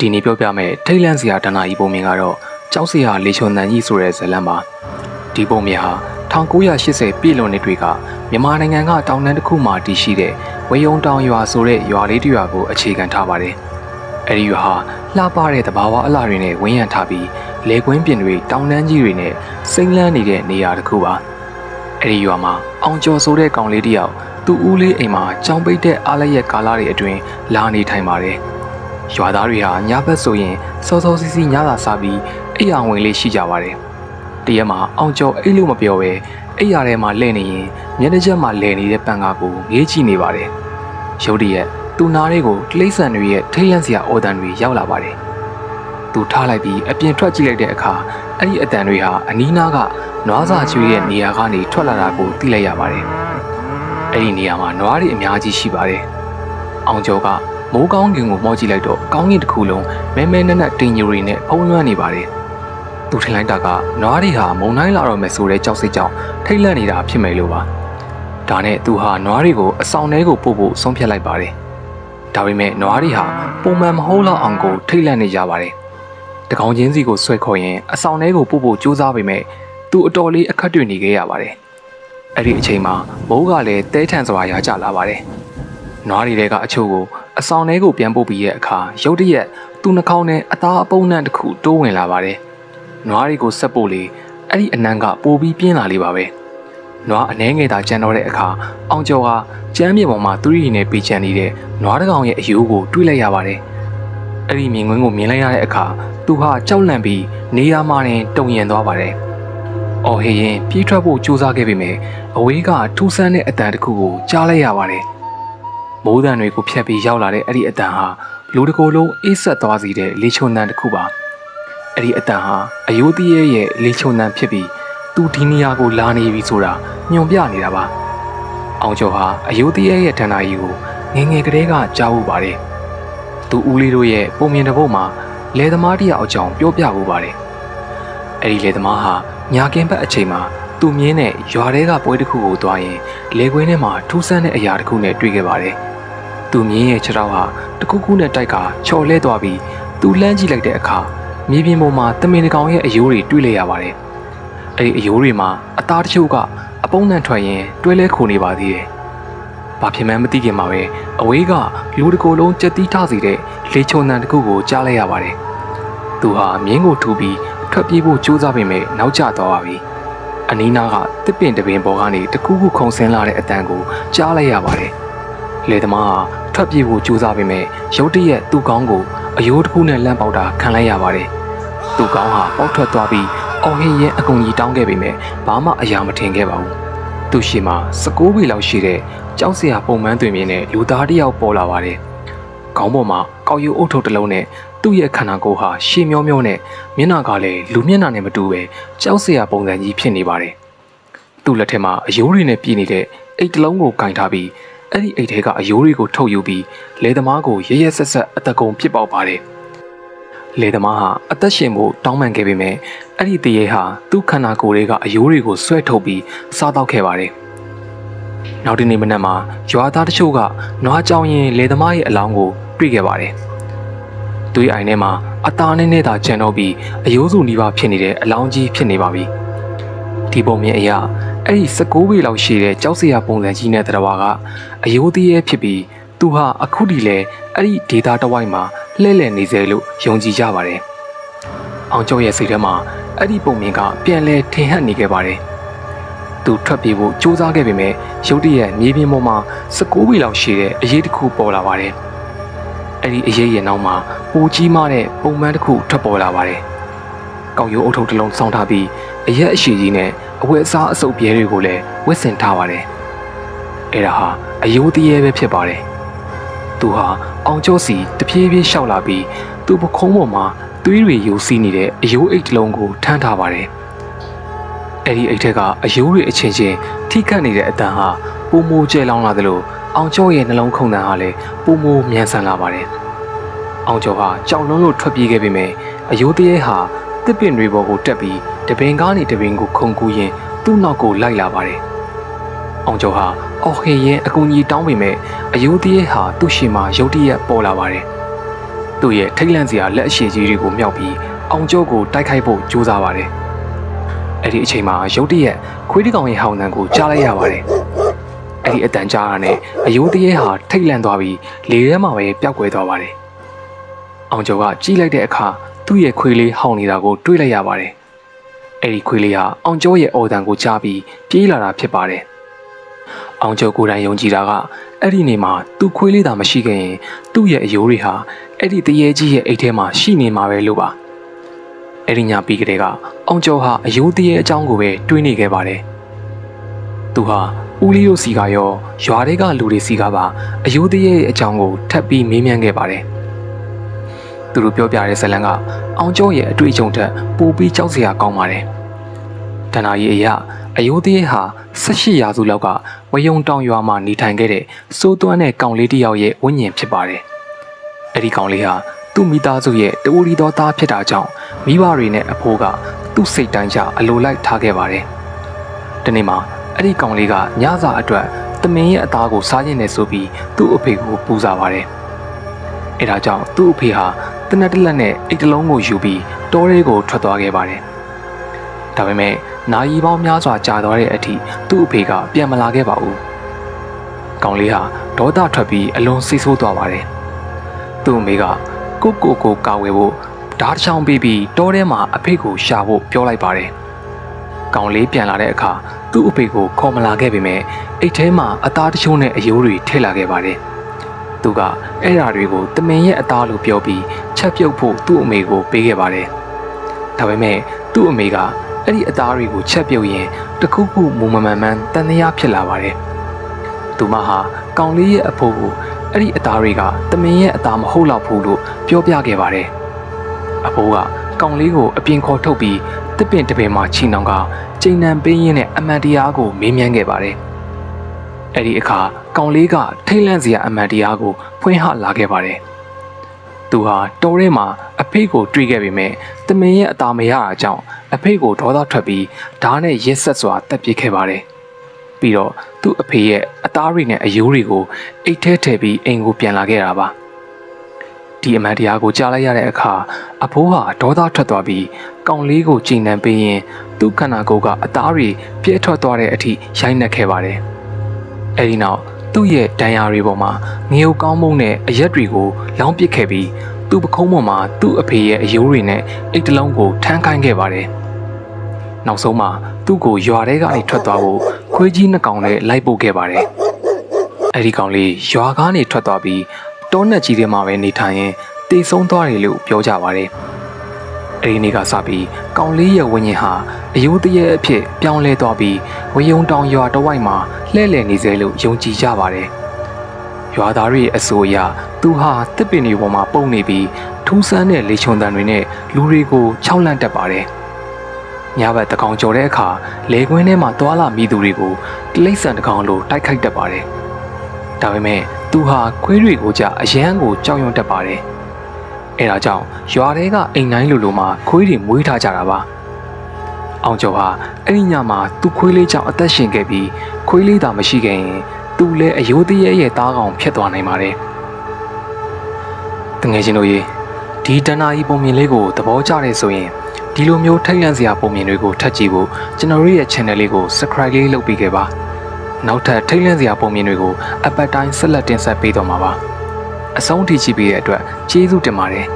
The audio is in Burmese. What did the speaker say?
ဒီနေ့ပြောပြမယ့်ထိတ်လန့်စရာဒဏ္ဍာရီပုံမြင်ကတော့ကြောက်စရာလေချွန်တန်ကြီးဆိုတဲ့ဇာတ်လမ်းပါဒီပုံမြင်ဟာ1980ပြည့်လွန်နှစ်တွေကမြန်မာနိုင်ငံကတောင်တန်းတစ်ခုမှာတည်ရှိတဲ့ဝေယုံတောင်ရွာဆိုတဲ့ရွာလေးတစ်ရွာကိုအခြေခံထားပါတယ်အဲဒီရွာဟာလှပတဲ့တဘာဝအလှတွေနဲ့ဝန်းရံထားပြီးလေကွင်းပြင်တွေတောင်တန်းကြီးတွေနဲ့စိမ့်လန်းနေတဲ့နေရာတစ်ခုပါအဲဒီရွာမှာအောင်ကျော်ဆိုတဲ့ကောင်လေးတစ်ယောက်သူ့ဦးလေးအိမ်မှာကြောင်ပိတ်တဲ့အားလက်ရက်ကာလတွေအတွင်းလာနေထိုင်ပါတယ် ရွာသားတွေဟာညဘက်ဆိုရင်စောစောစီးစီးညသာစားပြီးအိယာဝင်လေးရှိကြပါတယ်။တရက်မှာအောင်ကျော်အိတ်လို့မပြောပဲအိယာထဲမှာလဲနေရင်မျက်နှာချက်မှာလဲနေတဲ့ပန်ကာကိုငေးကြည့်နေပါတယ်။ရုတ်တရက်သူ့နားလေးကိုတိရစ္ဆာန်တွေရဲ့ထိတ်လန့်စရာအော်တန်တွေရောက်လာပါတယ်။သူထားလိုက်ပြီးအပြင်ထွက်ကြည့်လိုက်တဲ့အခါအဲ့ဒီအတန်တွေဟာအနီးနားကနွားစာချွေးရဲ့နေရာကနေထွက်လာတာကိုသိလိုက်ရပါတယ်။အဲ့ဒီနေရာမှာနွားတွေအများကြီးရှိပါတယ်။အောင်ကျော်က မိုးကောင်းကင်ကိုမော့ကြည့်လိုက်တော့ကောင်းကင်တစ်ခုလုံးမဲမဲနက်နက်တင်ညူတွေနဲ့ဖုံးလွှမ်းနေပါတယ်။သူထင်လိုက်တာကနွားတွေဟာမုံတိုင်းလာတော့မယ်ဆိုတဲ့ကြောက်စိတ်ကြောင့်ထိတ်လန့်နေတာဖြစ်မယ်လို့ပါ။ဒါနဲ့သူဟာနွားတွေကိုအဆောင်ထဲကိုပို့ဖို့ဆုံးဖြတ်လိုက်ပါတယ်။ဒါပေမဲ့နွားတွေဟာပုံမှန်မဟုတ်လောက်အောင်ကိုထိတ်လန့်နေကြပါတယ်။တကောင်ချင်းစီကိုဆွဲခေါ်ရင်အဆောင်ထဲကိုပို့ဖို့ကြိုးစားပေမဲ့သူအတော်လေးအခက်တွေ့နေခဲ့ရပါတယ်။အဲ့ဒီအချိန်မှာမိုးကလည်းတဲထန်စွာရာကျလာပါတယ်။ နွားတွေတဲကအချို့ကိုအဆောင်ထဲကိုပြန်ပို့ပြီးရဲ့အခါရုတ်တရက်သူ့နှာခေါင်းထဲအသားအပုံနှံတစ်ခုတိုးဝင်လာပါတယ်။နွားတွေကိုဆက်ပို့လေအဲ့ဒီအနံကပိုပြီးပြင်းလာလေးပါပဲ။နွားအနှဲငယ်သာကြံတော့တဲ့အခါအောင်ကျော်ဟာကျမ်းမြေပေါ်မှာသူ့ရီနဲ့ပေချန်နေတဲ့နွားတစ်ကောင်ရဲ့အယိုးကိုတွေးလိုက်ရပါတယ်။အဲ့ဒီမြင်ကွင်းကိုမြင်လိုက်ရတဲ့အခါသူဟာကြောက်လန့်ပြီးနေရာမှာတင်တုန်ရင်သွားပါတယ်။အော်ဟေရင်ပြေးထွက်ဖို့ကြိုးစားခဲ့ပေမဲ့အဝေးကထူးဆန်းတဲ့အတန်တစ်ခုကိုကြားလိုက်ရပါတယ်။ မိုးတံတွေကိုဖျက်ပြီးရောက်လာတဲ့အဲ့ဒီအတန်ဟာလူတစ်ကိုယ်လုံးအေးဆက်သွားစေတဲ့လေချုံတန်တစ်ခုပါအဲ့ဒီအတန်ဟာအယိုးတည်းရဲ့ရဲ့လေချုံတန်ဖြစ်ပြီးသူဒီနေရာကိုလာနေပြီဆိုတာညွန်ပြနေတာပါအောင်ကျော်ဟာအယိုးတည်းရဲ့ရဲ့ဌာနကြီးကိုငယ်ငယ်ကလေးကကြားဖို့ပါတယ်သူဦးလေးတို့ရဲ့ပုံမြင်တစ်ပုတ်မှာလယ်သမားတယောက်အကြောင်းပြောပြဖို့ပါတယ်အဲ့ဒီလယ်သမားဟာညာကင်းဘက်အချိန်မှာသူမြင်းနဲ့ရွာထဲကပွဲတစ်ခုကိုသွားရင်လေကွင်းထဲမှာထူးဆန်းတဲ့အရာတစ်ခုနဲ့တွေ့ခဲ့ပါတယ်။ သူမြင်းရဲ့ခြေထောက်ဟာတခုခုနဲ့တိုက်ကချော်လဲသွားပြီးသူလှမ်းကြည့်လိုက်တဲ့အခါမြေပြင်ပေါ်မှာတမင်တကောင်ရဲ့အယိုးတွေတွေ့လိုက်ရပါတယ်။အဲဒီအယိုးတွေမှာအသားတချို့ကအပုံးနဲ့ထွက်ရင်တွဲလဲခုန်နေပါသေးတယ်။ဘာဖြစ်မှန်းမသိခင်မှာပဲအဝေးကလူတစ်ကိုယ်လုံးကြက်တီးထစေတဲ့လေချုံတန်တစ်ခုကိုကြားလိုက်ရပါတယ်။သူဟာမြင်းကိုထူပြီးထွက်ပြေးဖို့ကြိုးစားပေမဲ့နောက်ကျသွားပါပြီ။အနီးနားကတစ်ပင်တစ်ပင်ပေါ်ကနေတကူးကူခုံဆင်းလာတဲ့အတန်ကိုကြားလိုက်ရပါတယ်။ လေသမားဟာထွက်ပြေးဖို့ကြိုးစားပေမဲ့ရုတ်တရက်သူ့ကောင်းကိုအယိုးတစ်ခုနဲ့လမ်းပေါက်တာခံလိုက်ရပါတယ်။သူ့ကောင်းဟာပေါက်ထွက်သွားပြီးအော်ဟင်ရဲ့အကူကြီးတောင်းခဲ့ပေမဲ့ဘာမှအရာမထင်ခဲ့ပါဘူး။သူ့ရှိမှာ16ပေလောက်ရှိတဲ့ကြောက်စရာပုံမှန်တွင်မြင်တဲ့လူသားတစ်ယောက်ပေါ်လာပါတယ်။ခေါင်းပေါ်မှာကောက်ယူအုပ်ထုပ်တစ်လုံးနဲ့သူ့ရဲ့ခန္ဓာကိုယ်ဟာရှေ့မျောမျောနဲ့မျက်နှာကလည်းလူမျက်နှာနဲ့မတူပဲကြောက်စရာပုံစံကြီးဖြစ်နေပါတယ်။သူ့လက်ထက်မှာအယိုးတွေနဲ့ပြည်နေတဲ့အိတ်တစ်လုံးကိုကင်ထားပြီး အဲ့ဒီအိတ်ထဲကအယိုးတွေကိုထုတ်ယူပြီးလေသမားကိုရရက်ဆက်ဆက်အတကုံပစ်ပေါက်ပါတယ်။လေသမားဟာအသက်ရှင်ဖို့တောင်းပန်ခဲ့ပေမဲ့အဲ့ဒီတရေဟာသူ့ခန္ဓာကိုယ်တွေကအယိုးတွေကိုဆွဲထုတ်ပြီးစားတော့ခဲ့ပါတယ်။နောက်ဒီနေ့မနက်မှာရွာသားတချို့ကနွားကြောင်ရင်လေသမားရဲ့အလောင်းကိုတွေ့ခဲ့ပါတယ်။သူ့ရဲ့အိမ်ထဲမှာအသားနဲ့နဲ့သာကျန်တော့ပြီးအယိုးစုနီးပါးဖြစ်နေတဲ့အလောင်းကြီးဖြစ်နေပါပြီ။ဒီပုံမြင်အရာ အဲ့ဒီ16ပေလောက်ရှိတဲ့ကြောက်စရာပုံစံကြီးနဲ့တရဝါကအယိုးသေးရဲ့ဖြစ်ပြီးသူဟာအခုတည်းလဲအဲ့ဒီဒေတာတစ်ဝိုက်မှာလှဲ့လှဲ့နေစေလို့ယုံကြည်ကြပါတယ်။အောင်ကျော်ရဲ့စိတ်ထဲမှာအဲ့ဒီပုံမြင်ကပြန်လဲထင်ဟပ်နေခဲ့ပါတယ်။သူထွက်ပြေးဖို့စူးစမ်းခဲ့ပေမဲ့ရုတ်တရက်မြေပြင်ပေါ်မှာ16ပေလောက်ရှိတဲ့အရေးတစ်ခုပေါ်လာပါတယ်။အဲ့ဒီအရေးရဲ့နောက်မှာပူကြီးမားတဲ့ပုံမှန်တစ်ခုထွက်ပေါ်လာပါတယ်။ကောက်ရိုးအုပ်ထုပ်တစ်လုံးစောင်းထားပြီးအရက်အရှိကြီးနဲ့ အဝတ်အစားအစုပ်ပြဲတွေကိုလည်းဝတ်ဆင်ထားပါတယ်။အဲ့ဒါဟာအယိုးတရေပဲဖြစ်ပါတယ်။သူဟာအောင်ကျော်စီတဖြည်းဖြည်းရှောက်လာပြီးသူ့ပခုံးပေါ်မှာသွေးတွေယိုစီးနေတဲ့အယိုးအိတ်တစ်လုံးကိုထမ်းထားပါတယ်။အဲ့ဒီအိတ်ထက်ကအယိုးတွေအချင်းချင်းထိခတ်နေတဲ့အတန်ဟာပုံမိုကျဲလောင်းလာသလိုအောင်ကျော်ရဲ့နှလုံးခုန်တန်ဟာလည်းပုံမိုမြန်ဆန်လာပါတယ်။အောင်ကျော်ဟာကြောင်လုံးလို့ထွက်ပြေးခဲ့ပေမဲ့အယိုးတရေဟာ တစ်ပင်တွေပေါ်ကိုတက်ပြီးတပင်ကားနေတပင်ကိုခုန်ကူးရင်သူ့နောက်ကိုလိုက်လာပါတယ်။အောင်ကျော်ဟာအော်ဟေရင်အကူကြီးတောင်းပေမဲ့အယိုးတရေဟာသူ့ရှေ့မှာရုတ်တရက်ပေါ်လာပါတယ်။သူ့ရဲ့ထိတ်လန့်စရာလက်အရှိကြီးတွေကိုမြောက်ပြီးအောင်ကျော်ကိုတိုက်ခိုက်ဖို့ကြိုးစားပါတယ်အဲ့ဒီအချိန်မှာရုတ်တရက်ခွေးတကောင်ရဲ့ဟောင်းနှံကိုကြားလိုက်ရပါတယ်အဲ့ဒီအတန်ကြားရတဲ့အယိုးတရေဟာထိတ်လန့်သွားပြီးလေထဲမှာပဲပျောက်ကွယ်သွားပါတယ်အောင်ကျော်ကကြီးလိုက်တဲ့အခါ သူ့ရဲ့ခွေးလေးဟောင်းနေတာကိုတွေးလိုက်ရပါတယ်အဲ့ဒီခွေးလေးဟာအောင်ကျော်ရဲ့အော်တန်ကိုကြားပြီးပြေးလာတာဖြစ်ပါတယ်အောင်ကျော်ကိုယ်တိုင်ယုံကြည်တာကအဲ့ဒီနေ့မှာသူ့ခွေးလေးသာမရှိခဲ့ရင်သူ့ရဲ့အယိုးတွေဟာအဲ့ဒီတရေကြီးရဲ့အိတ်ထဲမှာရှိနေမှာပဲလို့ပါအဲ့ဒီညပြီးကလေးကအောင်ကျော်ဟာအယိုးတရေအကြောင်းကိုပဲတွေးနေခဲ့ပါတယ်သူဟာဦးလေးတို့စီကရောရွာတွေကလူတွေစီကပါအယိုးတရေရဲ့အကြောင်းကိုထပ်ပြီးမေးမြန်းခဲ့ပါတယ် သူတို့ပြောပြတဲ့ဇလန်ကအောင်ကျော်ရဲ့အတွေ့အကြုံထက်ပိုပြီးကြောက်စရာကောင်းပါတယ်တဏှာကြီးအရာအယိုးတရေဟာ18ရာစုလောက်ကဝယုံတောင်ရွာမှာနေထိုင်ခဲ့တဲ့စိုးသွမ်းတဲ့ကောင်လေးတစ်ယောက်ရဲ့ဝိညာဉ်ဖြစ်ပါတယ်။အဲ့ဒီကောင်လေးဟာသူ့မိသားစုရဲ့တူရီတော်သားဖြစ်တာကြောင့်မိဘတွေနဲ့အဖိုးကသူ့စိတ်တိုင်းကြအလိုလိုက်ထားခဲ့ပါတယ်။ဒီနေ့မှာအဲ့ဒီကောင်လေးကညစာအတွက်သမင်းရဲ့အသားကိုစားရင်လည်းဆိုပြီးသူ့အဖေကိုပူစားပါတယ်။အဲ့ဒါကြောင့်သူ့အဖေဟာ တနက်တစ်လက်နဲ့အိတ်တလုံးကိုယူပြီးတောထဲကိုထွက်သွားခဲ့ပါတယ်။ဒါပေမဲ့နာယီပေါင်းများစွာကြာသွားတဲ့အထိသူ့အဖေကပြန်မလာခဲ့ပါဘူး။ကောင်လေးဟာဒေါသထွက်ပြီးအလွန်စိတ်ဆိုးသွားပါတယ်။သူ့အမေကကိုကိုကိုကာဝယ်ဖို့ဓာတ်ချောင်းပေးပြီးတောထဲမှာအဖေကိုရှာဖို့ပြောလိုက်ပါတယ်။ကောင်လေးပြန်လာတဲ့အခါသူ့အဖေကိုခေါ်မလာခဲ့ပေမဲ့အိတ်ထဲမှာအသားတချို့နဲ့အယိုးတွေထည့်လာခဲ့ပါတယ်။ သူကအဲ့ဓာတွေကိုတမင်ရဲ့အသားလို့ပြောပြီးချက်ပြုတ်ဖို့သူ့အမေကိုပေးခဲ့ပါတယ်။ဒါပေမဲ့သူ့အမေကအဲ့ဒီအသားတွေကိုချက်ပြုတ်ရင်တခုခုမူမမှန်မှန်တန်တရားဖြစ်လာပါတယ်။သူမဟာကောင်လေးရဲ့အဖိုးကိုအဲ့ဒီအသားတွေကတမင်ရဲ့အသားမဟုတ်တော့ဘူးလို့ပြောပြခဲ့ပါတယ်။အဖိုးကကောင်လေးကိုအပြင်ခေါ်ထုတ်ပြီးတစ်ပင်တစ်ပင်မှာချီနှောင်ကချိန်နံပေးရင်းနဲ့အမှန်တရားကိုမေးမြန်းခဲ့ပါတယ်။အဲ့ဒီအခါ ကောင်လေးကထိတ်လန့်စရာအမှန်တရားကိုဖွင့်ဟလာခဲ့ပါတယ်။သူဟာတောထဲမှာအဖေကိုတွေ့ခဲ့ပေမဲ့တမင်ရဲ့အသားမရတာကြောင့်အဖေကိုဒေါသထွက်ပြီးဓာတ်နဲ့ရက်ဆက်စွာတက်ပစ်ခဲ့ပါတယ်။ပြီးတော့သူ့အဖေရဲ့အသားတွေနဲ့အယိုးတွေကိုအိတ်ထဲထည့်ပြီးအိမ်ကိုပြန်လာခဲ့တာပါ။ဒီအမှန်တရားကိုကြားလိုက်ရတဲ့အခါအဖိုးဟာဒေါသထွက်သွားပြီးကောင်လေးကိုချိန်နှံပေးရင်သူ့ခန္ဓာကိုယ်ကအသားတွေပြဲထွက်သွားတဲ့အထိရိုက်နှက်ခဲ့ပါတယ်။အဲဒီနောက် သူ့ရဲ့ဒဏ်ရာတွေပေါ်မှာငေုံကောင်းမုံနဲ့အရက်တွေကိုလောင်းပစ်ခဲ့ပြီးသူ့ပခုံးပေါ်မှာသူ့အဖေရဲ့အယိုးတွေနဲ့အိတ်တလုံးကိုထမ်းခိုင်းခဲ့ပါတယ်။နောက်ဆုံးမှာသူ့ကိုရွာထဲကနေထွက်သွားဖို့ခွေးကြီးနှစ်ကောင်နဲ့လိုက်ပို့ခဲ့ပါတယ်။အဲဒီကောင်လေးရွာကားနေထွက်သွားပြီးတောနက်ကြီးထဲမှာပဲနေထိုင်ရင်တေဆုံးသွားတယ်လို့ပြောကြပါတယ်။ အဲဒီနေ့ကစပြီးကောင်လေးရဲ့ဝိညာဉ်ဟာအယိုးတရေအဖြစ်ပြောင်းလဲသွားပြီးဝေယုံတောင်ရွာတစ်ဝိုက်မှာလှည့်လည်နေစေလို့ယုံကြည်ကြပါတယ်။ရွာသားတွေရဲ့အဆိုအရသူဟာတစ်ပင်တွေပေါ်မှာပုံနေပြီးထူးဆန်းတဲ့လေချုံတန်တွေနဲ့လူတွေကိုခြောက်လန့်တတ်ပါတယ်။ညဘက်တကောင်ကြော်တဲ့အခါလေကွင်းထဲမှာသွာလာမိသူတွေကိုတိလိမ့်ဆန်တကောင်လိုတိုက်ခိုက်တတ်ပါတယ်။ဒါပေမဲ့သူဟာခွေးတွေကိုကြအရန်ကိုကြောက်ရွံ့တတ်ပါတယ်။ အဲဒါကြောင့်ရွာတွေကအိမ်တိုင်းလူလိုမှာခွေးတွေမွေးထားကြတာပါ။အောင်ကျော်ဟာအဲ့ဒီညမှာသူ့ခွေးလေးကြောင့်အသက်ရှင်ခဲ့ပြီးခွေးလေးသာမရှိခဲ့ရင်သူလည်းအယိုးတရေရဲ့သားကောင်ဖြစ်သွားနိုင်ပါတယ်။တငယ်ချင်းတို့ရေဒီတနာကြီးပုံမြင်လေးကိုသဘောကျတဲ့ဆိုရင်ဒီလိုမျိုးထိုက်လန့်စရာပုံမြင်တွေကိုထပ်ကြည့်ဖို့ကျွန်တော်တို့ရဲ့ channel လေးကို subscribe လေးလုပ်ပေးခဲ့ပါနောက်ထပ်ထိတ်လန့်စရာပုံမြင်တွေကိုအပတ်တိုင်းဆက်လက်တင်ဆက်ပေးတော့မှာပါ အဆုံးထိကြည့်ပေးတဲ့အတွက်ကျေးဇူးတင်ပါတယ်